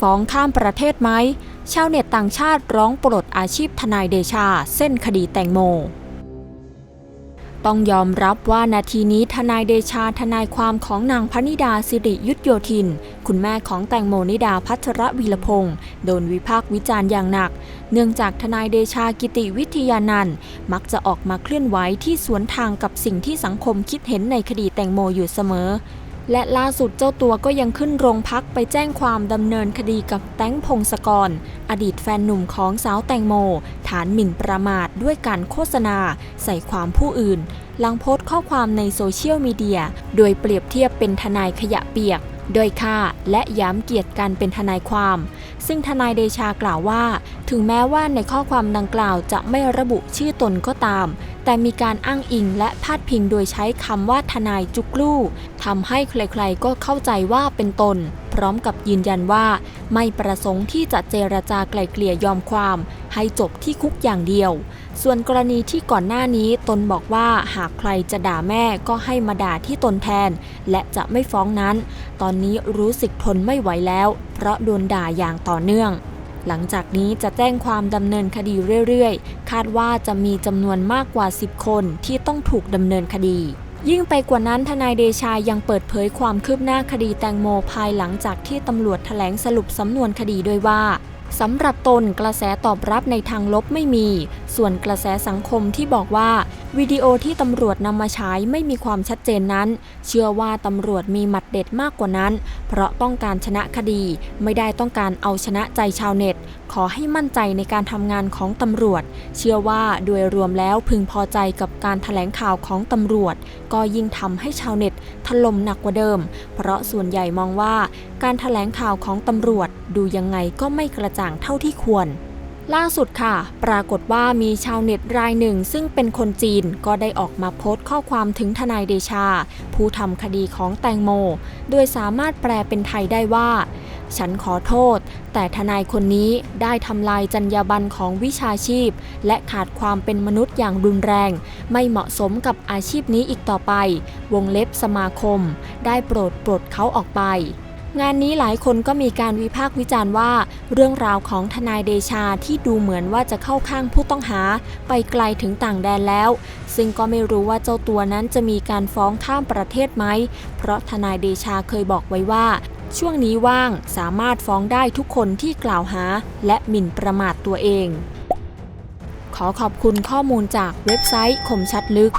ฟ้องข้ามประเทศไหม ชาวเน็ตต่างชาติร้องปลดอาชีพทนายเดชา เส้นคดีแตงโม ต้องยอมรับว่านาทีนี้ทนายเดชาทนายความของนางพนิดาสิริยุทธโยธิน คุณแม่ของแตงโมนิดาพัชรวีรพงศ์โดนวิพากษ์วิจารณ์อย่างหนัก เนื่องจากทนายเดชากิติวิทยานันท์มักจะออกมาเคลื่อนไหวที่สวนทางกับสิ่งที่สังคมคิดเห็นในคดีแตงโมอยู่เสมอ และล่าสุดเจ้าตัวก็ยังขึ้นโรงพักไปแจ้งความดำเนินคดีกับแต้งพงศกร อดีตแฟนหนุ่มของสาวแตงโม ฐานหมิ่นประมาทด้วยการโฆษณา ใส่ความผู้อื่น หลังโพสต์ข้อความในโซเชียลมีเดีย โดยเปรียบเทียบเป็นทนายขยะเปียกโดยค่าและย้ำเกียรติการเป็นทนายความ ซึ่งทนายเดชากล่าวว่า ถึงแม้ว่าในข้อความดังกล่าวจะไม่ระบุชื่อตนก็ตาม แต่มีการอ้างอิงและพาดพิงโดยใช้คำว่าทนายจุกลู่ทำให้ใครๆก็เข้าใจว่าเป็นตน พร้อมกับยืนยันว่า ไม่ประสงค์ที่จะเจรจาไกล่เกลี่ยยอมความ ให้จบที่คุกอย่างเดียว ส่วนกรณีที่ก่อนหน้านี้ตนบอกว่าหากใครจะด่าแม่ก็ให้มาด่าที่ตนแทน และจะไม่ฟ้องนั้น ตอนนี้รู้สึกทนไม่ไหวแล้ว เพราะโดนด่าอย่างต่อเนื่อง หลังจากนี้จะแจ้งความดำเนินคดีเรื่อยๆ คาดว่าจะมีจำนวนมากกว่า 10 คนที่ต้องถูกดำเนินคดียิ่งไปกว่านั้นทนายเดชายังเปิดเผยความคืบหน้าคดีแตงโมภายหลังจากที่ตำรวจแถลงสรุปสำนวนคดีด้วยว่า สำหรับตนกระแสตอบรับในทางลบไม่มี ส่วนกระแสสังคมที่บอกว่า วิดีโอที่ตำรวจนำมาใช้ไม่มีความชัดเจนนั้น เชื่อว่าตำรวจมีหมัดเด็ดมากกว่านั้น เพราะต้องการชนะคดี ไม่ได้ต้องการเอาชนะใจชาวเน็ต ขอให้มั่นใจในการทำงานของตำรวจ เชื่อว่าโดยรวมแล้วพึงพอใจกับการถแถลงข่าวของตำรวจ ก็ยิ่งทำให้ชาวเน็ตถล่มหนักกว่าเดิม เพราะส่วนใหญ่มองว่าการถแถลงข่าวของตำรวจดูยังไงก็ไม่กระจ่างเท่าที่ควร ล่าสุดค่ะ ปรากฏว่ามีชาวเน็ตรายหนึ่งซึ่งเป็นคนจีนก็ได้ออกมาโพสต์ข้อความถึงทนายเดชา ผู้ทำคดีของแตงโม โดยสามารถแปลเป็นไทยได้ว่า ฉันขอโทษ แต่ทนายคนนี้ได้ทำลายจรรยาบรรณของวิชาชีพ และขาดความเป็นมนุษย์อย่างรุนแรง ไม่เหมาะสมกับอาชีพนี้อีกต่อไป วงเล็บสมาคม ได้โปรดปลดเขาออกไป งานนี้หลายคนก็มีการวิพากษ์วิจารณ์ว่า เรื่องราวของทนายเดชาที่ดูเหมือนว่าจะเข้าข้างผู้ต้องหาไปไกลถึงต่างแดนแล้ว ซึ่งก็ไม่รู้ว่าเจ้าตัวนั้นจะมีการฟ้องข้ามประเทศไหม เพราะทนายเดชาเคยบอกไว้ว่า ช่วงนี้ว่างสามารถฟ้องได้ทุกคนที่กล่าวหา และหมิ่นประมาทตัวเอง ขอขอบคุณข้อมูลจากเว็บไซต์คมชัดลึก